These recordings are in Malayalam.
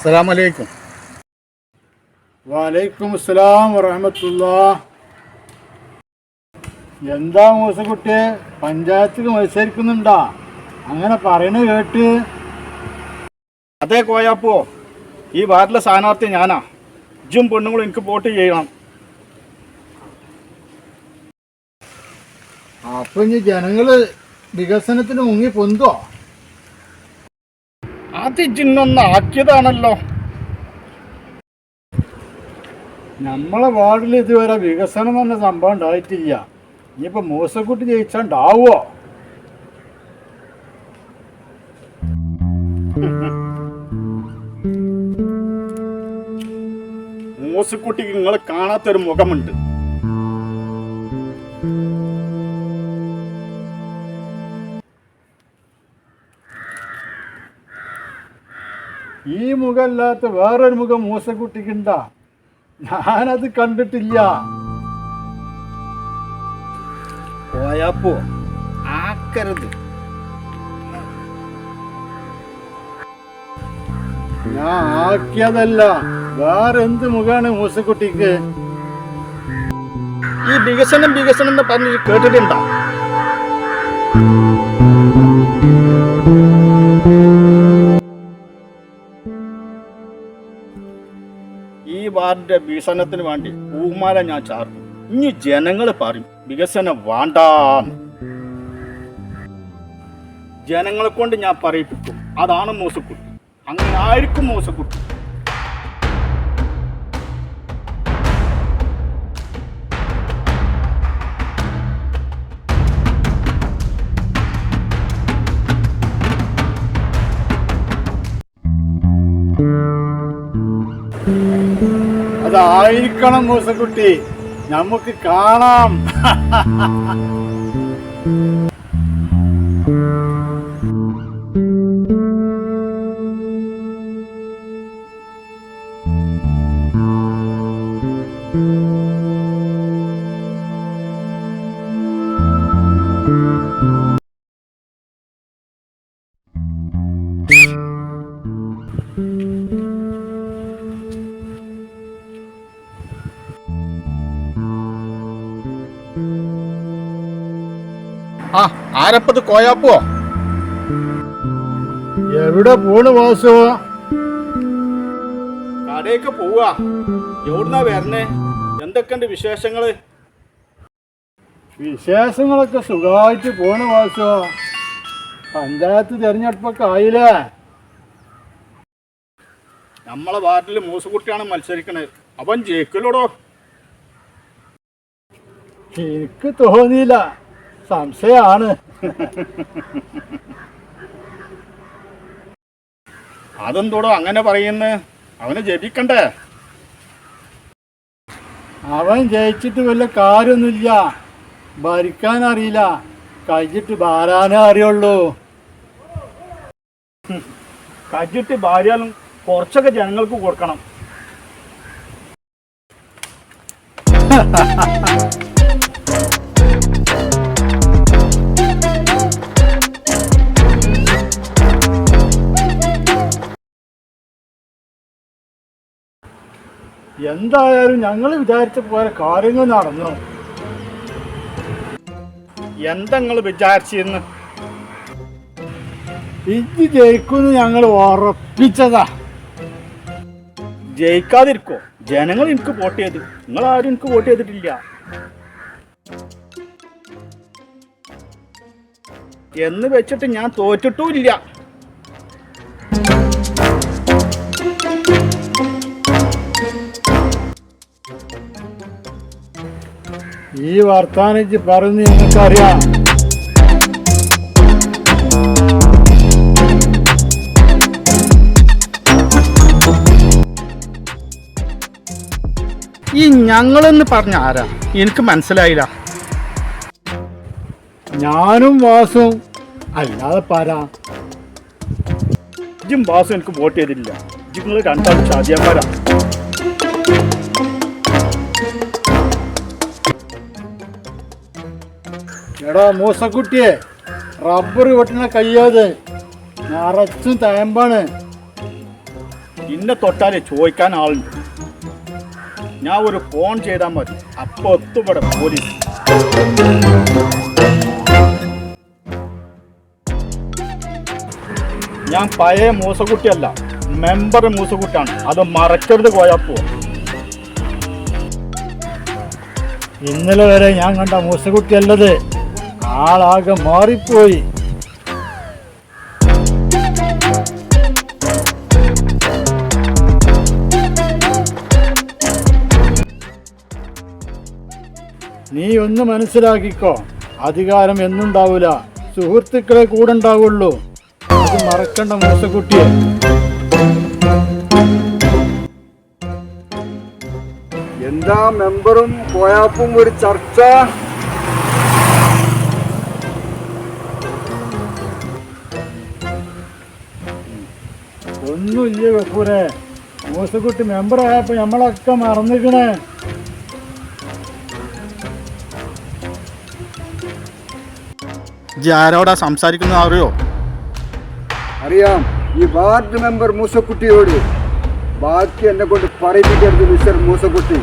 അസ്സലാമലൈക്കും. വലൈക്കും അസ്സലാം വറഹമത്തുള്ള. എന്താ മൂസക്കുട്ടി പഞ്ചായത്തിൽ മത്സരിക്കുന്നുണ്ടാ? അങ്ങനെ പറയണ കേട്ട്. അതേ കോയാപ്പോ. ഈ വാർഡിലെ സ്ഥാനാർത്ഥി ഞാനാ. ഇജും പെണ്ണുങ്ങളും എനിക്ക് വോട്ട് ചെയ്യണം. അപ്പൊ ഇനി ജനങ്ങൾ വികസനത്തിന് മുങ്ങി പൊന്തോ ചിഹ്നം ആക്കിയതാണല്ലോ നമ്മളെ വാർഡിൽ ഇതുവരെ വികസനം എന്ന സംഭവം ഉണ്ടായിട്ടില്ല. ഇനിയിപ്പോ മൂസക്കുട്ടി ജയിച്ചാണ്ടാവോ? മൂസക്കുട്ടിക്ക് നിങ്ങൾ കാണാത്തൊരു മുഖമുണ്ട്. മുഖമല്ലാത്ത വേറൊരു മുഖം മൂസക്കുട്ടിക്കുണ്ടാ. ഞാനത് കണ്ടിട്ടില്ല. പോയാപ്പോ. ആക്കരുത്. ഞാൻ ആക്കിയതല്ല വേറെന്ത് മുഖാണ് മൂസക്കുട്ടിക്ക്? ഈ വികസനം വികസനം എന്ന് പറഞ്ഞ് കേട്ടിട്ടുണ്ടോ? ഈ വാർഡിന്റെ വികസനത്തിന് വേണ്ടി പൂമാല ഞാൻ ചാർത്തു ഇനി ജനങ്ങൾ പറയും വികസനം വേണ്ടാന്ന്. ജനങ്ങളെ കൊണ്ട് ഞാൻ പറയിപ്പിക്കും. അതാണ് മോസക്കുട്ടി അങ്ങനെ ആയിരിക്കും മൂസക്കുട്ടി അതായിരിക്കണം മൂസക്കുട്ടി. നമുക്ക് കാണാം. ആ ആരപ്പത് കോയാപ്പോ എവിടെ പോണ് വാസു? കടയൊക്കെ പോവാ. എവിടുന്നാ വരണേ? എന്തൊക്കെയുണ്ട് വിശേഷങ്ങൾ? വിശേഷങ്ങളൊക്കെ സുഖമായിട്ട് പോണ് വാസു. പഞ്ചായത്ത് തെരഞ്ഞെടുപ്പൊക്കെ ആയില്ലേ? നമ്മളെ വാർഡിൽ മൂസുകുട്ടിയാണ് മത്സരിക്കണത് അവൻ ജയിക്കലോടോ? എനിക്ക് തോന്നിയില്ല. സംശയമാണ്. അതെന്തോടോ അങ്ങനെ പറയുന്നു? അവനെ ജപിക്കണ്ടേ? അവൻ ജയിച്ചിട്ട് വല്ല കാര്യമൊന്നുമില്ല. ഭരിക്കാൻ അറിയില്ല. കഴിച്ചിട്ട് ഭാരാനേ അറിയുള്ളൂ. കഴിച്ചിട്ട് ഭാര്യാലും കുറച്ചൊക്കെ ജനങ്ങൾക്ക് കൊടുക്കണം. എന്തായാലും ഞങ്ങൾ വിചാരിച്ച പോലെ കാര്യങ്ങൾ നടന്നു. എന്തെങ്ങൾ വിചാരിച്ചിരുന്നു? ഇത് ജയിക്കുമെന്ന് ഞങ്ങൾ ഉറപ്പിച്ചതാ. ജയിക്കാതിരിക്കോ? ജനങ്ങൾ എനിക്ക് വോട്ട് ചെയ്തു. നിങ്ങൾ ആരും എനിക്ക് വോട്ട് ചെയ്തിട്ടില്ല. എന്ന് വെച്ചിട്ട് ഞാൻ തോറ്റിട്ടുമില്ല. ഈ വർത്താനിച്ച് പറഞ്ഞ് നിങ്ങൾക്കറിയാം. ഈ ഞങ്ങളെന്ന് പറഞ്ഞ ആരാ? എനിക്ക് മനസ്സിലായില്ല. ഞാനും വാസും അല്ലാതെ പാരാ ഇജും വാസും എനിക്ക് വോട്ട് ചെയ്തില്ല നിങ്ങൾ രണ്ടാളും ചാതിയന്മാരാ എടാ മൂസക്കുട്ടിയെ. റബ്ബർ വെട്ടണ കയ്യാതെ നിറച്ചും തയമ്പാണ് ഇന്നെ തൊട്ടാലേ ചോദിക്കാൻ ആളുണ്ട്. ഞാൻ ഒരു ഫോൺ ചെയ്താൽ മതി. അപ്പൊ എത്തുപടെ പോലീസ്. ഞാൻ പഴയ മൂസക്കുട്ടിയല്ല മെമ്പർ മൂസക്കുട്ടിയാണ്. അത് മറക്കരുത് പോയപ്പോ ഇന്നലെ വരെ ഞാൻ കണ്ട മൂസക്കുട്ടിയല്ലത്. ആളാകെ മാറിപ്പോയി. നീ ഒന്ന് മനസ്സിലാക്കിക്കോ അധികാരം എന്നുണ്ടാവൂല. സുഹൃത്തുക്കളെ കൂടെ ഉണ്ടാവുള്ളൂ അത് മറക്കണ്ട മൂസക്കുട്ടിയെ. എന്താ മെമ്പറും കോയാപ്പും ഒരു ചർച്ച? ഒന്നുമില്ല വെപ്പൂരെ മൂസക്കുട്ടി മെമ്പറായപ്പോ നമ്മളൊക്കെ മറന്നിക്കണേ. ആരോടാ സംസാരിക്കുന്നത് അറിയോ? അറിയാം. ഈ വാർഡ് മെമ്പർ മൂസക്കുട്ടിയോട് ബാക്കി എന്നെ കൊണ്ട് പറയിപ്പിക്കരുത് മിസ്റ്റർ മൂസക്കുട്ടി.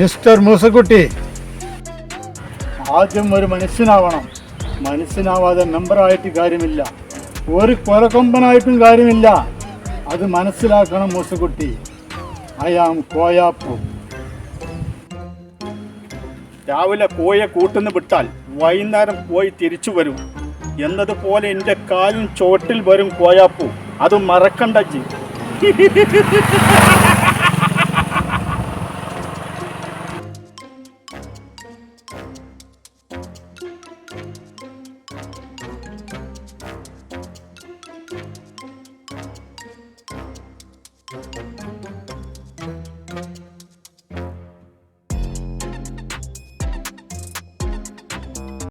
മിസ്റ്റർ മൂസക്കുട്ടി. ആദ്യം ഒരു മനുഷ്യനാവണം. മനുഷ്യനാവാതെ മെമ്പറായിട്ട് കാര്യമില്ല. ഒരു കൊലക്കൊമ്പനായിട്ടും കാര്യമില്ല. അത് മനസ്സിലാക്കണം മൂസക്കുട്ടി. ഐ ആം കോയാപ്പു രാവിലെ കോയെ കൂട്ടുന്ന് വിട്ടാൽ വൈകുന്നേരം കോയി തിരിച്ചു വരും. എന്നതുപോലെ എന്റെ കാലും ചോട്ടിൽ വരും കോയാപ്പു അത് മറക്കണ്ട ജി.